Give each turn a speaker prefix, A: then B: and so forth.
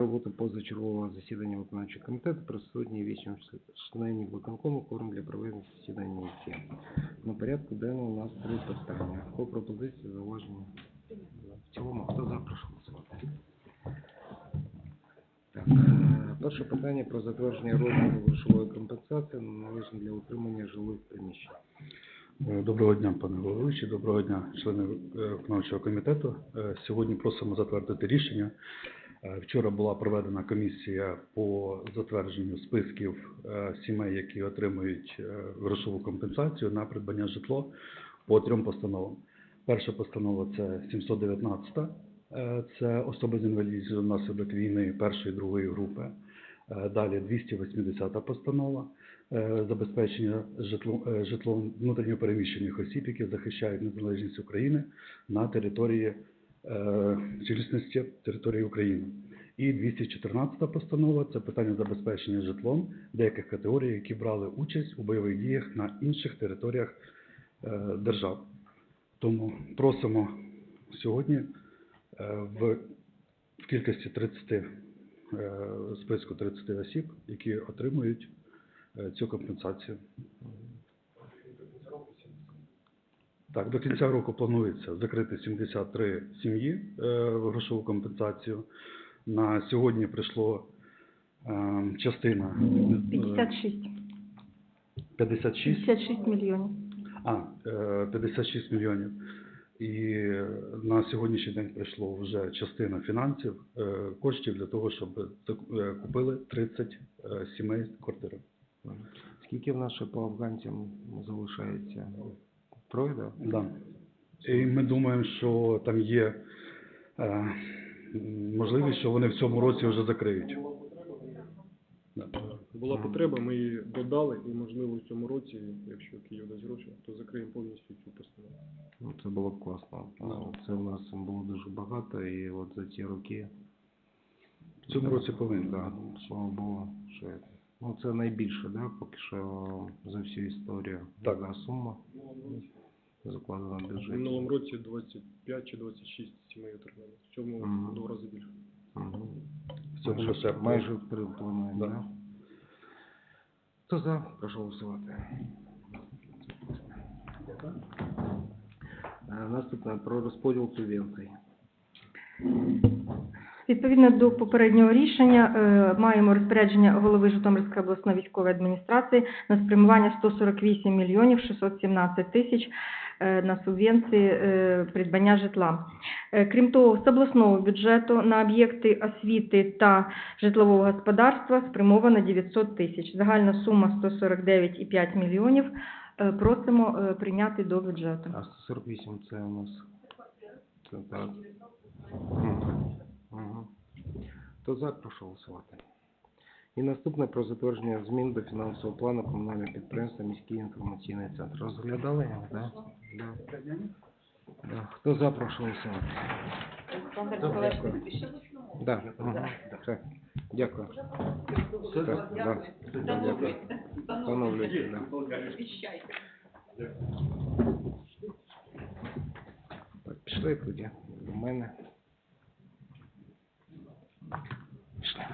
A: Роботи позачергового засідання виконавчого комітету присутні 8 членів виконкому форум для проведення засідання є. На порядку денному у нас три питання. По пропозиції зауваження. В цілому, хто за, прошу. Так, е, перше питання про затвердження розміру грошової компенсації належно для утримання жилих приміщень.
B: Е, Доброго дня, пане головуючий, доброго дня, члени е, виконавчого комітету. Е, Сьогодні просимо затвердити рішення. Е, Вчора була проведена комісія по затвердженню списків е, сімей, які отримують е, грошову компенсацію на придбання житло по трьом постановам. Перша постанова це 719, е, це особи з інвалідністю внаслідок війни першої другої групи. Далі 280 постанова забезпечення житлом, внутрішньопереміщених осіб, які захищають незалежність України на території цілісності території України. І 214 постанова це питання забезпечення житлом деяких категорій, які брали участь у бойових діях на інших територіях е, держав. Тому просимо сьогодні е, в, кількості 30 е, списку 30 осіб, які отримують е, цю компенсацію. Так, до кінця року планується закрити 73 сім'ї е, грошову компенсацію. На сьогодні прийшло е, частина е,
C: 56.
B: 56,
C: 56 мільйонів.
B: а, е, 56 мільйонів. І на сьогоднішній день прийшло вже частина фінансів, е, коштів для того, щоб е, купили 30 е, сімей квартири.
A: Скільки в нас ще по афганцям залишається? Троє, так?
B: Да. І ми думаємо, що там є е, можливість, що вони в цьому році вже закриють. Да.
D: Була потреба, ми її додали, і можливо в цьому році, якщо Київ дасть гроші, то закриємо повністю цю постанову.
A: Ну, це було б класно. Ну, Це в нас було дуже багато, і от за ці роки,
B: В цьому році повинні.
A: да, слава Богу, що це. Ну, це найбільше, да, поки що за всю історію.
B: Так.
A: Така сума закладена в
D: В
A: бюджеті.
D: минулому році 25 чи 26 сімей отримали. В цьому
A: Мгм.
D: в два рази більше.
A: Мгм.
B: В цьому
A: Майже,
B: лише
A: майже в три плануємо,
B: Да.
A: да? Хто за? Прошу голосувати. Е, Наступне про розподіл субвенцій.
C: Відповідно до попереднього рішення е, маємо розпорядження голови Житомирської обласної військової адміністрації на спрямування 148 мільйонів 617 тисяч на субвенції е, придбання житла. Е, Крім того, з обласного бюджету на об'єкти освіти та житлового господарства спрямовано 900 тисяч. Загальна сума 149,5 мільйонів. Е, Просимо е, прийняти до бюджету.
A: А 148 це у нас. Це так. Мгм. Хто за, голосувати. І наступне про затвердження змін до фінансового плану комунального підприємства міський інформаційний центр. Розглядали його, так? Да? Да. Хто за. Да. Дякую. Все, да. Да, Дякую. Встановлюйте. Так, пішли тоді до мене. Пішли.